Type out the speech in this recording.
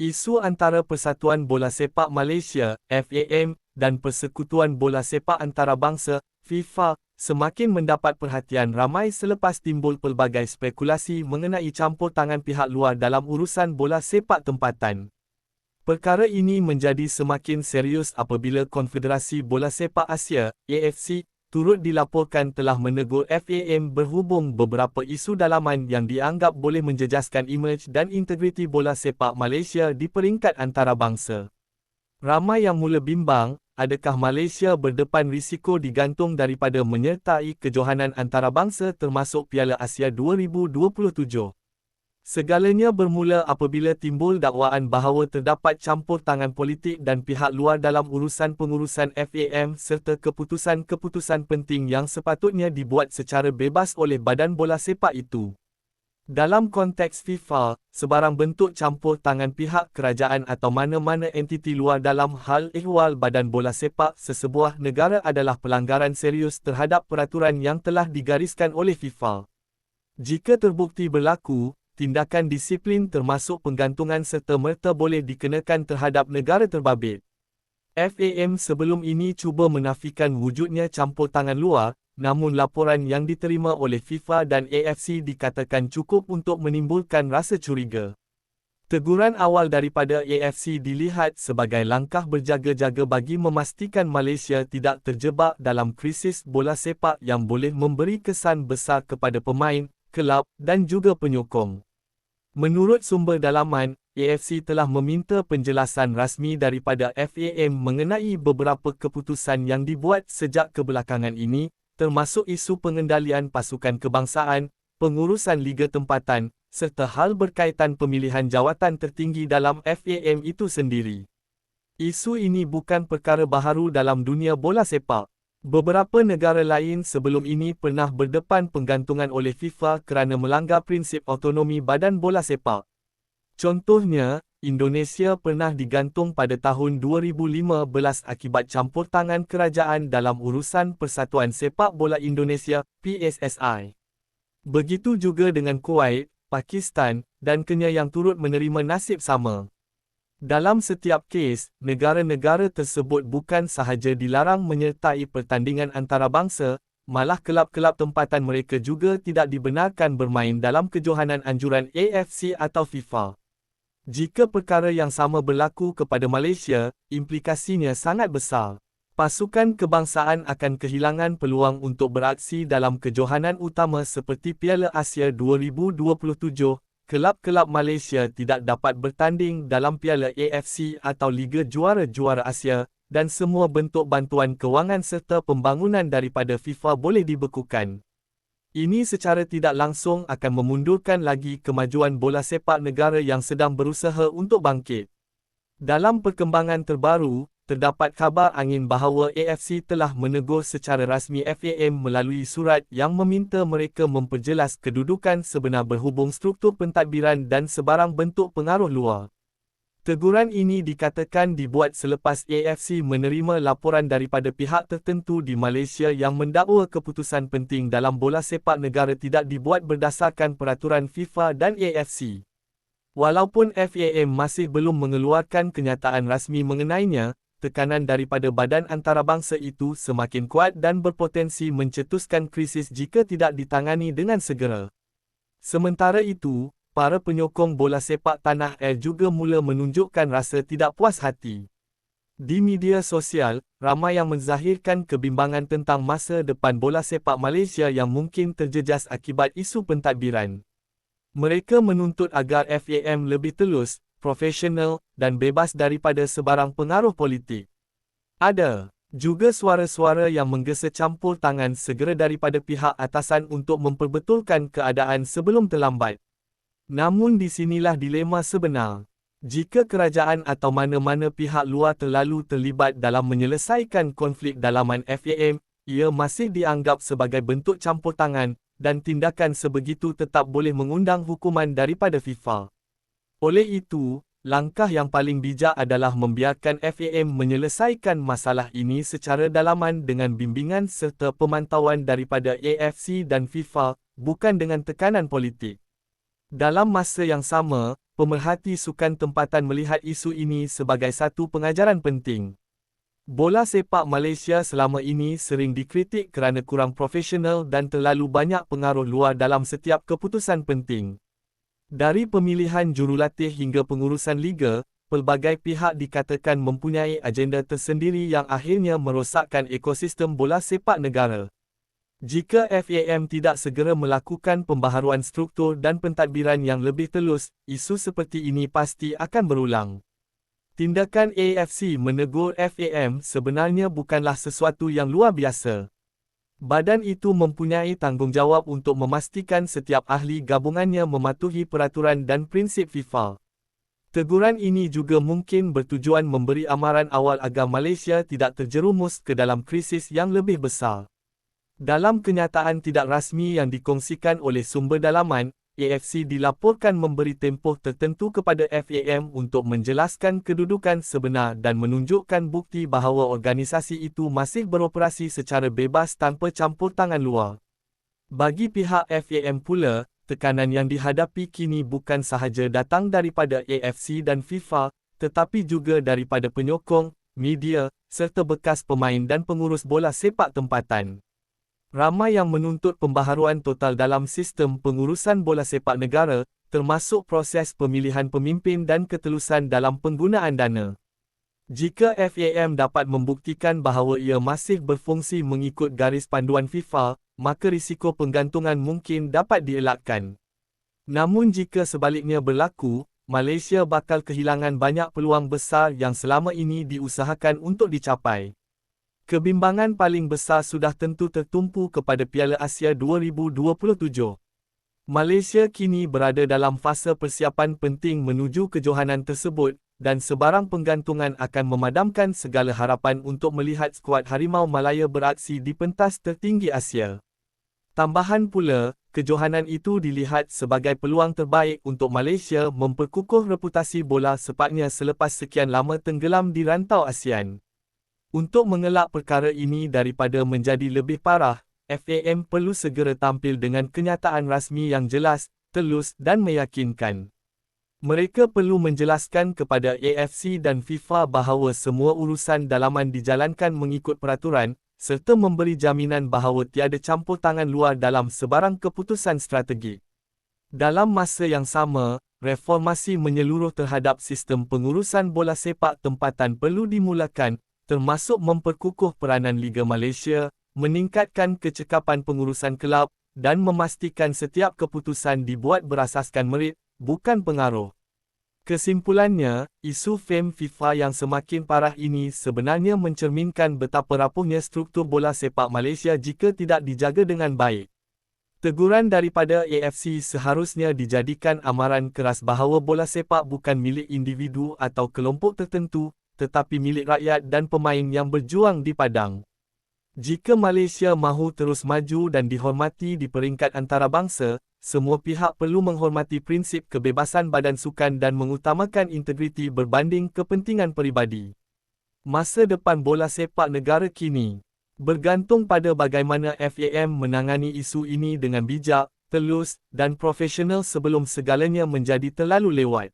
Isu antara Persatuan Bola Sepak Malaysia (FAM) dan Persekutuan Bola Sepak Antarabangsa (FIFA) semakin mendapat perhatian ramai selepas timbul pelbagai spekulasi mengenai campur tangan pihak luar dalam urusan bola sepak tempatan. Perkara ini menjadi semakin serius apabila Konfederasi Bola Sepak Asia (AFC) turut dilaporkan telah menegur FAM berhubung beberapa isu dalaman yang dianggap boleh menjejaskan imej dan integriti bola sepak Malaysia di peringkat antarabangsa. Ramai yang mula bimbang, adakah Malaysia berdepan risiko digantung daripada menyertai kejohanan antarabangsa termasuk Piala Asia 2027? Segalanya bermula apabila timbul dakwaan bahawa terdapat campur tangan politik dan pihak luar dalam urusan pengurusan FAM serta keputusan-keputusan penting yang sepatutnya dibuat secara bebas oleh badan bola sepak itu. Dalam konteks FIFA, sebarang bentuk campur tangan pihak kerajaan atau mana-mana entiti luar dalam hal ihwal badan bola sepak sesebuah negara adalah pelanggaran serius terhadap peraturan yang telah digariskan oleh FIFA. Jika terbukti berlaku, tindakan disiplin termasuk penggantungan serta merta boleh dikenakan terhadap negara terbabit. FAM sebelum ini cuba menafikan wujudnya campur tangan luar, namun laporan yang diterima oleh FIFA dan AFC dikatakan cukup untuk menimbulkan rasa curiga. Teguran awal daripada AFC dilihat sebagai langkah berjaga-jaga bagi memastikan Malaysia tidak terjebak dalam krisis bola sepak yang boleh memberi kesan besar kepada pemain, kelab dan juga penyokong. Menurut sumber dalaman, AFC telah meminta penjelasan rasmi daripada FAM mengenai beberapa keputusan yang dibuat sejak kebelakangan ini, termasuk isu pengendalian pasukan kebangsaan, pengurusan liga tempatan, serta hal berkaitan pemilihan jawatan tertinggi dalam FAM itu sendiri. Isu ini bukan perkara baharu dalam dunia bola sepak. Beberapa negara lain sebelum ini pernah berdepan penggantungan oleh FIFA kerana melanggar prinsip autonomi badan bola sepak. Contohnya, Indonesia pernah digantung pada tahun 2015 akibat campur tangan kerajaan dalam urusan Persatuan Sepak Bola Indonesia (PSSI). Begitu juga dengan Kuwait, Pakistan dan Kenya yang turut menerima nasib sama. Dalam setiap kes, negara-negara tersebut bukan sahaja dilarang menyertai pertandingan antarabangsa, malah kelab-kelab tempatan mereka juga tidak dibenarkan bermain dalam kejohanan anjuran AFC atau FIFA. Jika perkara yang sama berlaku kepada Malaysia, implikasinya sangat besar. Pasukan kebangsaan akan kehilangan peluang untuk beraksi dalam kejohanan utama seperti Piala Asia 2027, kelab-kelab Malaysia tidak dapat bertanding dalam Piala AFC atau Liga Juara-Juara Asia dan semua bentuk bantuan kewangan serta pembangunan daripada FIFA boleh dibekukan. Ini secara tidak langsung akan memundurkan lagi kemajuan bola sepak negara yang sedang berusaha untuk bangkit. Dalam perkembangan terbaru, terdapat khabar angin bahawa AFC telah menegur secara rasmi FAM melalui surat yang meminta mereka memperjelas kedudukan sebenar berhubung struktur pentadbiran dan sebarang bentuk pengaruh luar. Teguran ini dikatakan dibuat selepas AFC menerima laporan daripada pihak tertentu di Malaysia yang mendakwa keputusan penting dalam bola sepak negara tidak dibuat berdasarkan peraturan FIFA dan AFC. Walaupun FAM masih belum mengeluarkan kenyataan rasmi mengenainya, tekanan daripada badan antarabangsa itu semakin kuat dan berpotensi mencetuskan krisis jika tidak ditangani dengan segera. Sementara itu, para penyokong bola sepak tanah air juga mula menunjukkan rasa tidak puas hati. Di media sosial, ramai yang menzahirkan kebimbangan tentang masa depan bola sepak Malaysia yang mungkin terjejas akibat isu pentadbiran. Mereka menuntut agar FAM lebih telus, profesional, dan bebas daripada sebarang pengaruh politik. Ada juga suara-suara yang menggesa campur tangan segera daripada pihak atasan untuk memperbetulkan keadaan sebelum terlambat. Namun di sinilah dilema sebenar. Jika kerajaan atau mana-mana pihak luar terlalu terlibat dalam menyelesaikan konflik dalaman FAM, ia masih dianggap sebagai bentuk campur tangan dan tindakan sebegitu tetap boleh mengundang hukuman daripada FIFA. Oleh itu, langkah yang paling bijak adalah membiarkan FAM menyelesaikan masalah ini secara dalaman dengan bimbingan serta pemantauan daripada AFC dan FIFA, bukan dengan tekanan politik. Dalam masa yang sama, pemerhati sukan tempatan melihat isu ini sebagai satu pengajaran penting. Bola sepak Malaysia selama ini sering dikritik kerana kurang profesional dan terlalu banyak pengaruh luar dalam setiap keputusan penting. Dari pemilihan jurulatih hingga pengurusan liga, pelbagai pihak dikatakan mempunyai agenda tersendiri yang akhirnya merosakkan ekosistem bola sepak negara. Jika FAM tidak segera melakukan pembaharuan struktur dan pentadbiran yang lebih telus, isu seperti ini pasti akan berulang. Tindakan AFC menegur FAM sebenarnya bukanlah sesuatu yang luar biasa. Badan itu mempunyai tanggungjawab untuk memastikan setiap ahli gabungannya mematuhi peraturan dan prinsip FIFA. Teguran ini juga mungkin bertujuan memberi amaran awal agar Malaysia tidak terjerumus ke dalam krisis yang lebih besar. Dalam kenyataan tidak rasmi yang dikongsikan oleh sumber dalaman, AFC dilaporkan memberi tempoh tertentu kepada FAM untuk menjelaskan kedudukan sebenar dan menunjukkan bukti bahawa organisasi itu masih beroperasi secara bebas tanpa campur tangan luar. Bagi pihak FAM pula, tekanan yang dihadapi kini bukan sahaja datang daripada AFC dan FIFA, tetapi juga daripada penyokong, media, serta bekas pemain dan pengurus bola sepak tempatan. Ramai yang menuntut pembaharuan total dalam sistem pengurusan bola sepak negara, termasuk proses pemilihan pemimpin dan ketelusan dalam penggunaan dana. Jika FAM dapat membuktikan bahawa ia masih berfungsi mengikut garis panduan FIFA, maka risiko penggantungan mungkin dapat dielakkan. Namun jika sebaliknya berlaku, Malaysia bakal kehilangan banyak peluang besar yang selama ini diusahakan untuk dicapai. Kebimbangan paling besar sudah tentu tertumpu kepada Piala Asia 2027. Malaysia kini berada dalam fasa persiapan penting menuju kejohanan tersebut dan sebarang penggantungan akan memadamkan segala harapan untuk melihat skuad Harimau Malaya beraksi di pentas tertinggi Asia. Tambahan pula, kejohanan itu dilihat sebagai peluang terbaik untuk Malaysia memperkukuh reputasi bola sepatnya selepas sekian lama tenggelam di rantau ASEAN. Untuk mengelak perkara ini daripada menjadi lebih parah, FAM perlu segera tampil dengan kenyataan rasmi yang jelas, telus dan meyakinkan. Mereka perlu menjelaskan kepada AFC dan FIFA bahawa semua urusan dalaman dijalankan mengikut peraturan, serta memberi jaminan bahawa tiada campur tangan luar dalam sebarang keputusan strategi. Dalam masa yang sama, reformasi menyeluruh terhadap sistem pengurusan bola sepak tempatan perlu dimulakan, termasuk memperkukuh peranan Liga Malaysia, meningkatkan kecekapan pengurusan kelab dan memastikan setiap keputusan dibuat berasaskan merit, bukan pengaruh. Kesimpulannya, isu fame FIFA yang semakin parah ini sebenarnya mencerminkan betapa rapuhnya struktur bola sepak Malaysia jika tidak dijaga dengan baik. Teguran daripada AFC seharusnya dijadikan amaran keras bahawa bola sepak bukan milik individu atau kelompok tertentu, tetapi milik rakyat dan pemain yang berjuang di padang. Jika Malaysia mahu terus maju dan dihormati di peringkat antarabangsa, semua pihak perlu menghormati prinsip kebebasan badan sukan dan mengutamakan integriti berbanding kepentingan peribadi. Masa depan bola sepak negara kini bergantung pada bagaimana FAM menangani isu ini dengan bijak, telus dan profesional sebelum segalanya menjadi terlalu lewat.